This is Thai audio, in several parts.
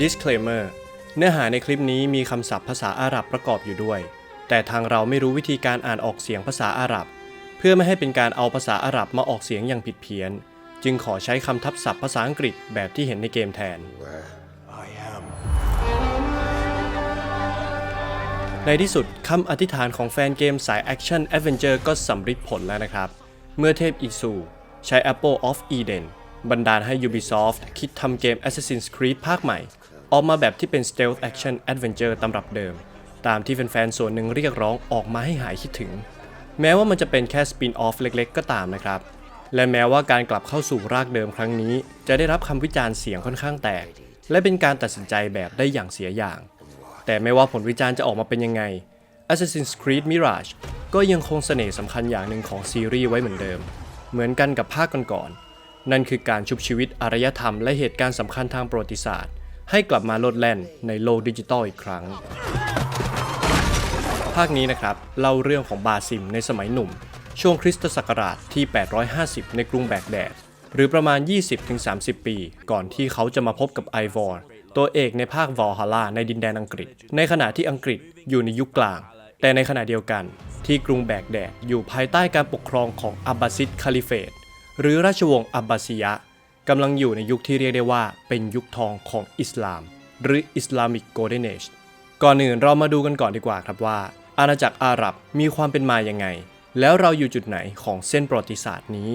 Disclaimer เนื้อหาในคลิปนี้มีคำศัพท์ภาษาอาหรับประกอบอยู่ด้วย แต่ทางเราไม่รู้วิธีการอ่านออกเสียงภาษาอาหรับ เพื่อไม่ให้เป็นการเอาภาษาอาหรับมาออกเสียงอย่างผิดเพี้ยน จึงขอใช้คำทับศัพท์ภาษาอังกฤษแบบที่เห็นในเกมแทน ในที่สุดคำอธิษฐานของแฟนเกมสายแอคชั่นแอดเวนเจอร์ก็สำเร็จผลแล้วนะครับ เมื่อเทพอิซูใช้ Apple of Eden บันดาลให้ Ubisoft คิดทำเกม Assassin's Creed ภาคใหม่ ออกมาแบบที่เป็น Stealth Action Adventure ตำรับเดิม ตามที่แฟนๆส่วนหนึ่งเรียกร้องออกมาให้หายคิดถึง แม้ว่ามันจะเป็นแค่สปินออฟเล็กๆ ก็ตามนะครับ และแม้ว่าการกลับเข้าสู่รากเดิมครั้งนี้ จะได้รับคำวิจารณ์เสียงค่อนข้างแตก และเป็นการตัดสินใจแบบได้อย่างเสียอย่าง แต่ไม่ว่าผลวิจารณ์จะออกมาเป็นยังไง Assassin's Creed Mirage ก็ยังคงเสน่ห์สำคัญอย่างหนึ่งของซีรีส์ไว้เหมือนเดิม เหมือนกันกับภาคก่อนๆนั่นคือการชุบชีวิตอารยธรรมและเหตุการณ์สำคัญทางประวัติศาสตร์ ให้กลับมาโลดแล่นในโลกดิจิตอลอีกครั้ง ภาคนี้นะครับเล่าเรื่องของบาซิมในสมัยหนุ่ม ช่วงคริสตศักราชที่ 850 ในกรุงแบกแดด หรือประมาณ 20-30 ปี ก่อนที่เขาจะมาพบกับไอวอร์ตัวเอกในภาควอลฮาร่าในดินแดนอังกฤษ ในขณะที่อังกฤษอยู่ในยุคกลาง แต่ในขณะเดียวกัน ที่กรุงแบกแดดอยู่ภายใต้การปกครองของอับบาซิดคาลิเฟตหรือราชวงศ์อับบาซียะ กำลังอยู่ในยุคที่เรียกได้ว่าเป็นยุคทองของอิสลาม หรือ Islamic Golden Age ก่อนอื่นเรามาดูกันก่อนดีกว่าครับว่า อาณาจักรอาหรับมีความเป็นมายังไง แล้วเราอยู่จุดไหนของเส้นประวัติศาสตร์นี้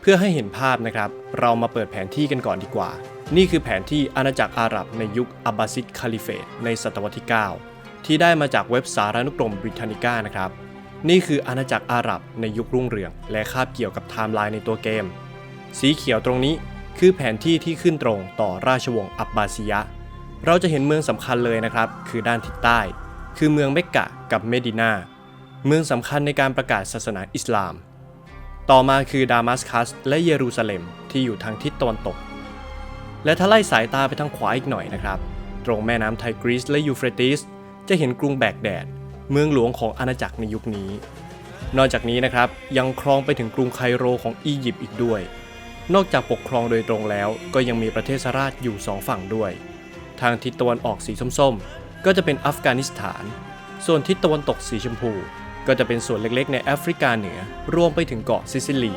เพื่อให้เห็นภาพนะครับ เรามาเปิดแผนที่กันก่อนดีกว่า นี่คือแผนที่อาณาจักรอาหรับในยุคอับบาซิดคาลิเฟตในศตวรรษที่ 9 ที่ได้มาจากเว็บสารานุกรมบริทานิก้านะครับนี่คืออาณาจักรอาหรับในยุครุ่งเรือง และคาบเกี่ยวกับไทม์ไลน์ในตัวเกม สีเขียวตรงนี้ คือแผนที่ที่ขึ้นตรงต่อราชวงศ์อับบาซียะ เราจะเห็นเมืองสำคัญเลยนะครับ คือด้านทิศใต้ คือเมืองเมกกะกับเมดินา เมืองสำคัญในการประกาศศาสนาอิสลาม ต่อมาคือดามัสกัสและเยรูซาเล็มที่อยู่ทางทิศตะวันตก และถ้าไล่สายตาไปทางขวาอีกหน่อยนะครับ ตรงแม่น้ำไทกรีสและยูเฟรติส จะเห็นกรุงแบกแดด เมืองหลวงของอาณาจักรในยุคนี้ นอกจากนี้นะครับยังครองไปถึงกรุงไคโรของอียิปต์อีกด้วย นอกจากปกครองโดยตรงแล้ว ก็ยังมีประเทศสราชอยู่สองฝั่งด้วย ทางทิศตะวันออกสีส้มๆ ก็จะเป็นอัฟกานิสถาน ส่วนทิศตะวันตกสีชมพู ก็จะเป็นส่วนเล็กๆ ในแอฟริกาเหนือ รวมไปถึงเกาะซิซิลี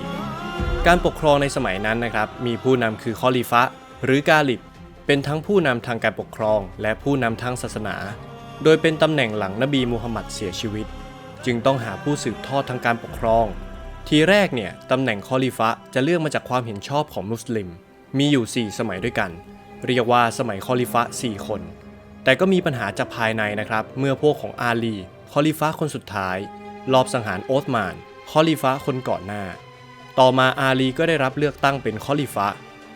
การปกครองในสมัยนั้นนะครับ มีผู้นำคือคอลิฟะ หรือกาลิบ เป็นทั้งผู้นำทางการปกครอง และผู้นำทางศาสนา โดยเป็นตำแหน่งหลังนบีมูฮัมหมัดเสียชีวิต จึงต้องหาผู้สืบทอดทางการปกครอง ทีแรกเนี่ยตำแหน่งคอลิฟะจะเลือกมาจากความเห็นชอบของมุสลิม มีอยู่ 4 สมัยด้วยกัน เรียกว่าสมัยคอลิฟะ 4 คน แต่ก็มีปัญหาจากภายในนะครับ เมื่อพวกของอาลีคอลิฟะคนสุดท้ายลอบสังหารโอสมานคอลิฟะคนก่อนหน้า ต่อมาอาลีก็ได้รับเลือกตั้งเป็นคอลิฟะ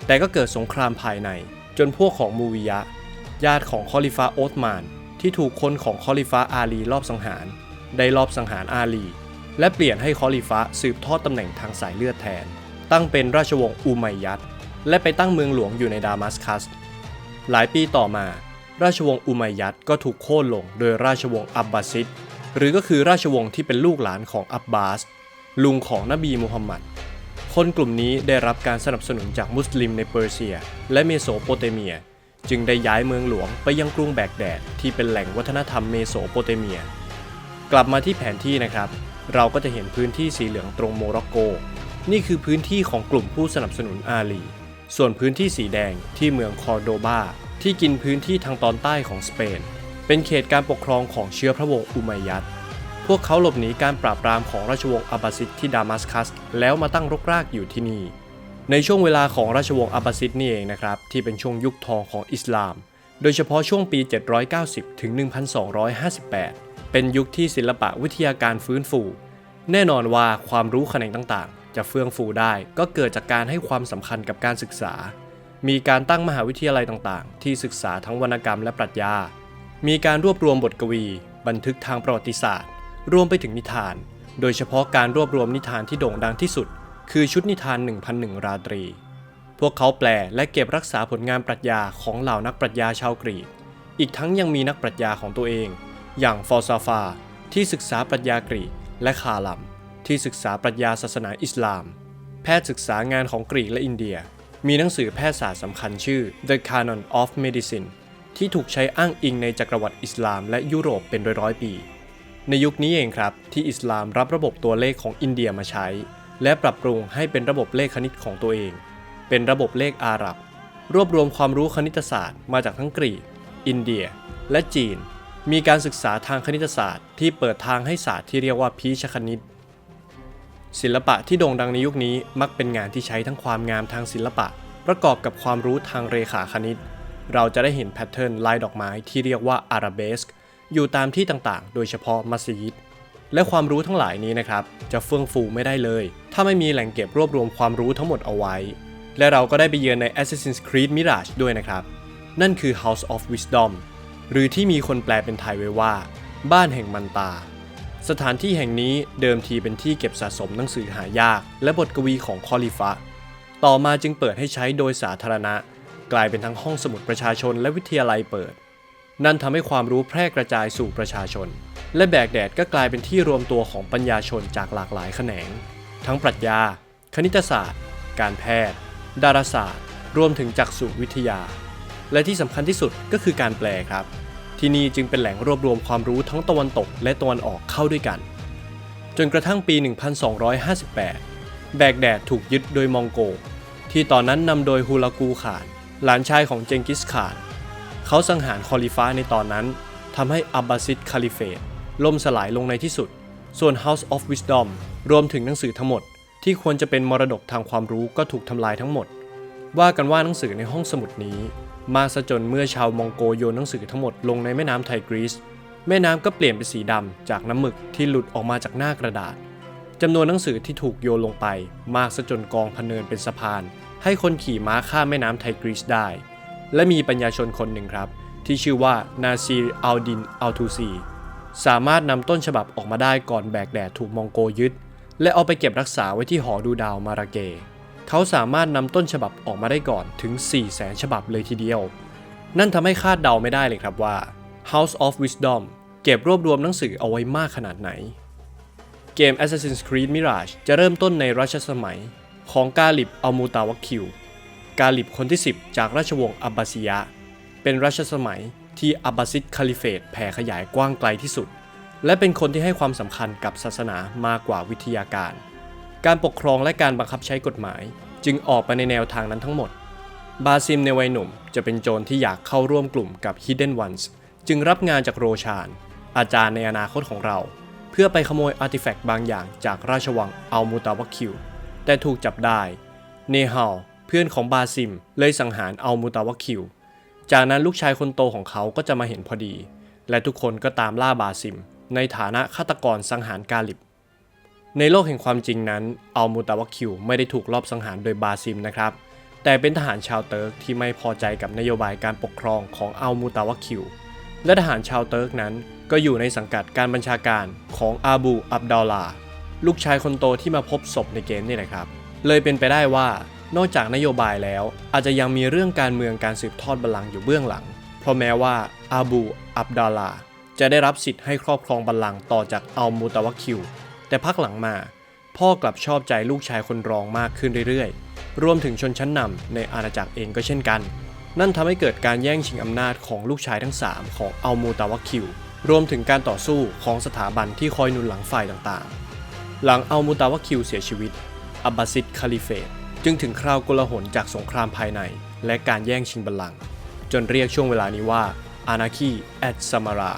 แต่ก็เกิดสงครามภายใน จนพวกของมูวิยะ ญาติของคอลิฟะโอสมาน ที่ถูกคนของคอลิฟะอาลีลอบสังหาร ได้ลอบสังหารอาลี และเปลี่ยนให้คอลิฟะสืบทอดตำแหน่งทางสายเลือดแทน ตั้งเป็นราชวงศ์อูมัยยัดและไปตั้งเมืองหลวงอยู่ในดามัสกัส หลายปีต่อมา ราชวงศ์อุมัยยัดก็ถูกโค่นลงโดยราชวงศ์อับบาซิดหรือก็คือราชวงศ์ที่เป็นลูกหลานของอับบาส ลุงของนบีมูฮัมหมัดคนกลุ่มนี้ได้รับการสนับสนุนจากมุสลิมในเปอร์เซีย และเมโสโปเตเมีย จึงได้ย้ายเมืองหลวงไปยังกรุงแบกแดดที่เป็นแหล่งวัฒนธรรมเมโสโปเตเมีย กลับมาที่แผนที่นะครับ เราก็จะเห็นพื้นที่สีเหลืองตรงโมร็อกโก นี่คือพื้นที่ของกลุ่มผู้สนับสนุนอาลี ส่วนพื้นที่สีแดงที่เมืองคอร์โดบาที่กินพื้นที่ทางตอนใต้ของสเปน เป็นเขตการปกครองของเชื้อพระวงศ์อุมัยยัดพวกเขาหลบหนีการปราบปรามของราชวงศ์อับบาซิดที่ดามัสกัส แล้วมาตั้งรกรากอยู่ที่นี่ ในช่วงเวลาของราชวงศ์อับบาซิดนี่เองนะครับ ที่เป็นช่วงยุคทองของอิสลาม โดยเฉพาะช่วงปี 790 ถึง 1258 เป็นยุคที่ศิลปะวิทยาการฟื้นฟู แน่นอนว่าความรู้แขนงต่างๆ จะเฟื่องฟูได้ก็เกิดจากการให้ความสำคัญกับการศึกษา มีการตั้งมหาวิทยาลัยต่างๆ ที่ศึกษาทั้งวรรณกรรมและปรัชญา มีการรวบรวมบทกวี บันทึกทางประวัติศาสตร์ รวมไปถึงนิทาน โดยเฉพาะการรวบรวมนิทานที่โด่งดังที่สุด คือชุดนิทาน 1001 ราตรี พวกเขาแปลและเก็บรักษาผลงานปรัชญาของเหล่านักปรัชญาชาวกรีก อีกทั้งยังมีนักปรัชญาของตัวเอง อย่างฟอลซาฟาที่ศึกษาปรัชญากรีกและคาลัม ที่ศึกษาปรัชญาศาสนาอิสลาม แพทย์ศึกษางานของกรีกและอินเดีย มีหนังสือแพทยศาสตร์สำคัญชื่อ The Canon of Medicine ที่ถูกใช้อ้างอิงในจักรวรรดิอิสลามและยุโรปเป็นร้อยๆปี ในยุคนี้เองครับ ที่อิสลามรับระบบตัวเลขของอินเดียมาใช้ และปรับปรุงให้เป็นระบบเลขคณิตของตัวเอง เป็นระบบเลขอาหรับ รวบรวมความรู้คณิตศาสตร์มาจากทั้งกรีก อินเดีย และจีน มีการศึกษาทางคณิตศาสตร์ ที่เปิดทางให้ศาสตร์ที่เรียกว่าพีชคณิต ศิลปะที่โด่งดังในยุคนี้มักเป็นงานที่ใช้ทั้งความงามทางศิลปะ ประกอบกับความรู้ทางเรขาคณิต เราจะได้เห็นแพทเทิร์นลายดอกไม้ที่เรียกว่าอาราเบสก์อยู่ตามที่ต่างๆ โดยเฉพาะมัสยิดและความรู้ทั้งหลายนี้นะครับ จะเฟื่องฟูไม่ได้เลย ถ้าไม่มีแหล่งเก็บรวบรวมความรู้ทั้งหมดเอาไว้ และเราก็ได้ไปเยือนใน Assassin's Creed Mirage ด้วยนะครับ นั่นคือ House of Wisdom หรือที่มีคนแปลเป็นไทยไว้ว่า บ้านแห่งมันตา สถานที่แห่งนี้เดิมทีเป็นที่เก็บสะสมหนังสือหายาก และบทกวีของคอลิฟะ ต่อมาจึงเปิดให้ใช้โดยสาธารณะ กลายเป็นทั้งห้องสมุดประชาชนและวิทยาลัยเปิด นั่นทำให้ความรู้แพร่กระจายสู่ประชาชน และแบกแดดก็กลายเป็นที่รวมตัวของปัญญาชนจากหลากหลายแขนง ทั้งปรัชญา คณิตศาสตร์ การแพทย์ ดาราศาสตร์ รวมถึงจักษุวิทยา และที่สำคัญที่สุดก็คือการแปลครับ ที่นี่จึงเป็นแหล่งรวบรวมความรู้ทั้งตะวันตกและตะวันออกเข้าด้วยกัน จนกระทั่งปี 1258 แบกแดดถูกยึดโดยมองโก ที่ตอนนั้นนำโดยฮูลากูขาน หลานชายของเจงกิสขาน เขาสังหารคอลิฟ้าในตอนนั้นทำให้อับบาซิดคาลิเฟตล่มสลายลงในที่สุด ส่วน House of Wisdom รวมถึงหนังสือทั้งหมด ที่ควรจะเป็นมรดกทางความรู้ก็ถูกทำลายทั้งหมด ว่ากันว่าหนังสือในห้องสมุดนี้ มาซะจนเมื่อชาวมองโกโยนหนังสือทั้งหมดลงในแม่น้ำไทกรีซแม่น้ำก็เปลี่ยนเป็นสีดำจากน้ำหมึกที่หลุดออกมาจากหน้ากระดาษจำนวนหนังสือที่ถูกโยนลงไป มากซะจนกองพเนินเป็นสะพาน ให้คนขี่ม้าข้ามแม่น้ำไทกรีซได้ และมีปัญญาชนคนหนึ่งครับ ที่ชื่อว่านาซีอัลดินอัลทูซีสามารถนำต้นฉบับออกมาได้ก่อนแบกแดดถูกมองโกยึด และเอาไปเก็บรักษาไว้ที่หอดูดาวมาราเก เขาสามารถนำต้นฉบับออกมาได้ก่อนถึง 4 0 0แสนฉบับเลยทีเดียว นั่นทำให้คาดเดาไม่ได้เลยครับว่า House of Wisdom เก็บรวบรวมหนังสือเอาไว้มากขนาดไหน เกม Assassin's Creed Mirage จะเริ่มต้นในรัชสมัยของกาลิบอัลมูตาวักคิว กาลิบคนที่ 10 จากราชวงศ์อับบาซียะ เป็นรัชสมัยที่อับบาซิดคาลิเฟตแผ่ขยายกว้างไกลที่สุด และเป็นคนที่ให้ความสำคัญกับศาสนามากกว่าวิทยาการ การปกครองและการบังคับใช้กฎหมาย จึงออกไปในแนวทางนั้นทั้งหมด บาซิมในวัยหนุ่มจะเป็นโจรที่อยากเข้าร่วมกลุ่มกับ Hidden Ones จึงรับงานจากโรชาน อาจารย์ในอนาคตของเรา เพื่อไปขโมยอาร์ติแฟกต์บางอย่างจากราชวังอัลมูตาวคิว แต่ถูกจับได้ เนฮาลเพื่อนของบาซิมเลยสังหารอัลมูตาวคิว จากนั้นลูกชายคนโตของเขาก็จะมาเห็นพอดี และทุกคนก็ตามล่าบาซิม ในฐานะฆาตกรสังหารกาลิบ ในโลกแห่งความจริงนั้น อัลมูตาวคิวไม่ได้ถูกลอบสังหารโดยบาซิมนะครับ แต่เป็นทหารชาวเติร์กที่ไม่พอใจกับนโยบายการปกครองของอัลมูตาวคิว และทหารชาวเติร์กนั้นก็อยู่ในสังกัดการบัญชาการของอาบูอับดอลลา ลูกชายคนโตที่มาพบศพในเกมนี่แหละครับ เลยเป็นไปได้ว่านอกจากนโยบายแล้ว อาจจะยังมีเรื่องการเมืองการสืบทอดบัลลังก์อยู่เบื้องหลัง เพราะแม้ว่าอาบูอับดอลลาจะได้รับสิทธิ์ให้ครอบครองบัลลังก์ต่อจากอัลมูตาวคิว แต่พักหลังมา พ่อกลับชอบใจลูกชายคนรองมากขึ้นเรื่อยๆ รวมถึงชนชั้นนำในอาณาจักรเองก็เช่นกัน นั่นทำให้เกิดการแย่งชิงอำนาจของลูกชายทั้ง 3 ของอัลมูตาวาคิว รวมถึงการต่อสู้ของสถาบันที่คอยหนุนหลังฝ่ายต่างๆ หลังอัลมูตาวาคิวเสียชีวิต อับบาซิดคาลิเฟตจึงถึงคราวกลาหนจากสงครามภายใน และการแย่งชิงบัลลังก์จนเรียกช่วงเวลานี้ว่าอานาคีแอดซามารา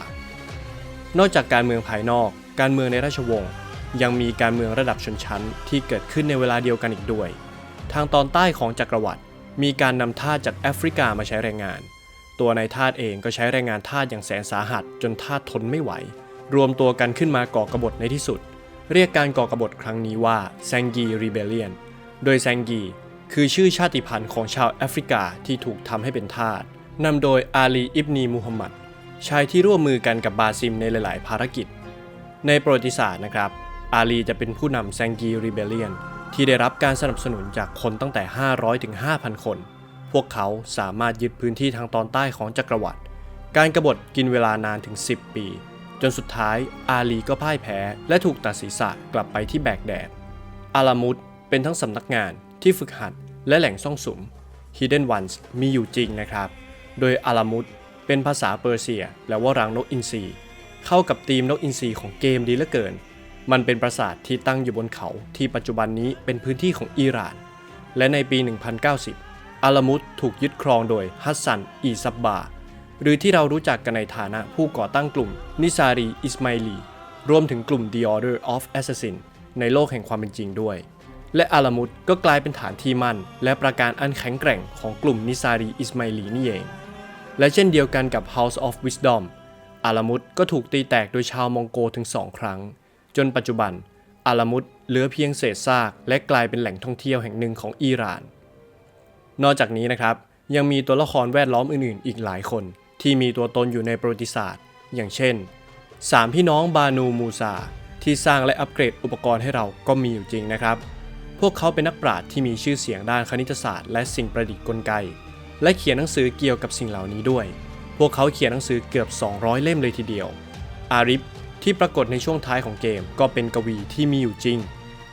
นอกจากการเมืองภายนอก การเมืองในราชวงศ์ ยังมีการเมืองระดับชนชั้นที่เกิดขึ้นในเวลาเดียวกันอีกด้วย ทางตอนใต้ของจักรวรรดิมีการนำทาสจากแอฟริกามาใช้แรงงาน ตัวนายทาสเองก็ใช้แรงงานทาสอย่างแสนสาหัสจนทาสทนไม่ไหว รวมตัวกันขึ้นมาก่อกบฏในที่สุด เรียกการก่อกบฏครั้งนี้ว่าแซงกีรีเบเลียน โดยแซงกีคือชื่อชาติพันธุ์ของชาวแอฟริกาที่ถูกทำให้เป็นทาสนำโดยอาลีอิบนีมูฮัมหมัดชายที่ร่วมมือกันกับบาซิมในหลาย ๆ ภารกิจ ในประวัติศาสตร์นะครับ อาลีจะเป็นผู้นำแซงกีรีเบเลียนที่ได้รับการสนับสนุนจากคนตั้งแต่ 500 ถึง 5,000 คน พวกเขาสามารถยึดพื้นที่ทางตอนใต้ของจักรวรรดิ การกรบฏกินเวลานานถึง 10 ปี จนสุดท้ายอาลีก็พ่ายแพ้ และถูกตัดศีรษะกลับไปที่แบกแดด อาลามุดเป็นทั้งสำนักงานที่ฝึกหัดและแหล่งซ่องสุม Hidden Ones มีอยู่จริงนะครับ โดยอาลามุดเป็นภาษาเปอร์เซียแปลว่ารังนกอินทรีเข้ากับธีมนกอินทรีของเกมดีเหลือเกิน มันเป็นปราสาทที่ตั้งอยู่บนเขาที่ปัจจุบันนี้เป็นพื้นที่ของอิหร่าน และในปี 1090 อาลามุดถูกยึดครองโดยฮัสซัน อีซับบา หรือที่เรารู้จักกันในฐานะผู้ก่อตั้งกลุ่มนิซารี อิสมาอีลีรวมถึงกลุ่ม The Order of Assassin ในโลกแห่งความเป็นจริงด้วย และอาลามุดก็กลายเป็นฐานที่มั่น และประการอันแข็งแกร่งของกลุ่มนิซารี อิสมาอีลีนี่เอง และเช่นเดียวกันกับ House of Wisdom อาลามุดก็ถูกตีแตกโดยชาวมองโกถึงสองครั้ง จนปัจจุบันอาลามุดเหลือเพียงเศษซาก และกลายเป็นแหล่งท่องเที่ยวแห่งหนึ่งของอิหร่าน นอกจากนี้นะครับ ยังมีตัวละครแวดล้อมอื่นๆ อีกหลายคน ที่มีตัวตนอยู่ในประวัติศาสตร์ อย่างเช่น3พี่น้องบานูมูซาที่สร้างและอัปเกรดอุปกรณ์ให้เราก็มีอยู่จริงนะครับ พวกเขาเป็นนักปราชญ์ที่มีชื่อเสียงด้านคณิตศาสตร์ และสิ่งประดิษฐ์กลไก และเขียนหนังสือเกี่ยวกับสิ่งเหล่านี้ด้วย พวกเขาเขียนหนังสือเกือบ 200 เล่มเลยทีเดียว อาริฟ ที่ปรากฏในช่วงท้ายของเกมก็เป็นกวีที่มีอยู่จริง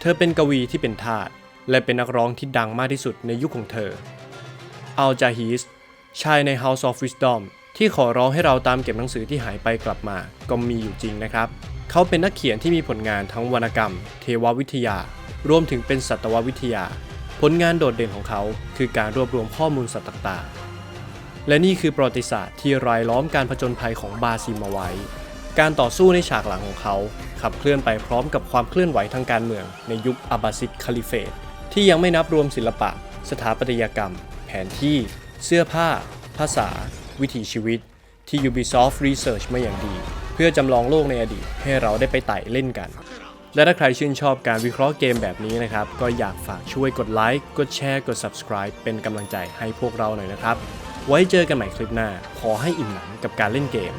เธอเป็นกวีที่เป็นทาสและเป็นนักร้องที่ดังมากที่สุดในยุคของเธอ อัลจาฮิสชายใน House of Wisdom ที่ขอร้องให้เราตามเก็บหนังสือที่หายไปกลับมา ก็มีอยู่จริงนะครับ เขาเป็นนักเขียนที่มีผลงานทั้งวรรณกรรม เทววิทยา รวมถึงเป็นสัตววิทยา ผลงานโดดเด่นของเขา คือการรวบรวมข้อมูลสัตว์ต่างๆ และนี่คือประวัติศาสตร์ที่รายล้อมการผจญภัยของบาซิมเอาไว้ การต่อสู้ในฉากหลังของเขา ขับเคลื่อนไปพร้อมกับความเคลื่อนไหวทางการเมืองในยุคอับบาซิดคาลิเฟตที่ยังไม่นับรวมศิลปะ สถาปัตยกรรม แผนที่ เสื้อผ้า ภาษา วิถีชีวิต ที่ Ubisoft Research มาอย่างดี เพื่อจำลองโลกในอดีตให้เราได้ไปไต่เล่นกัน และถ้าใครชื่นชอบการวิเคราะห์เกมแบบนี้นะครับ ก็อยากฝากช่วยกดไลค์กดแชร์กด subscribe เป็นกำลังใจให้พวกเราหน่อยนะครับ ไว้เจอกันใหม่คลิปหน้า ขอให้อิ่มหนำกับการเล่นเกม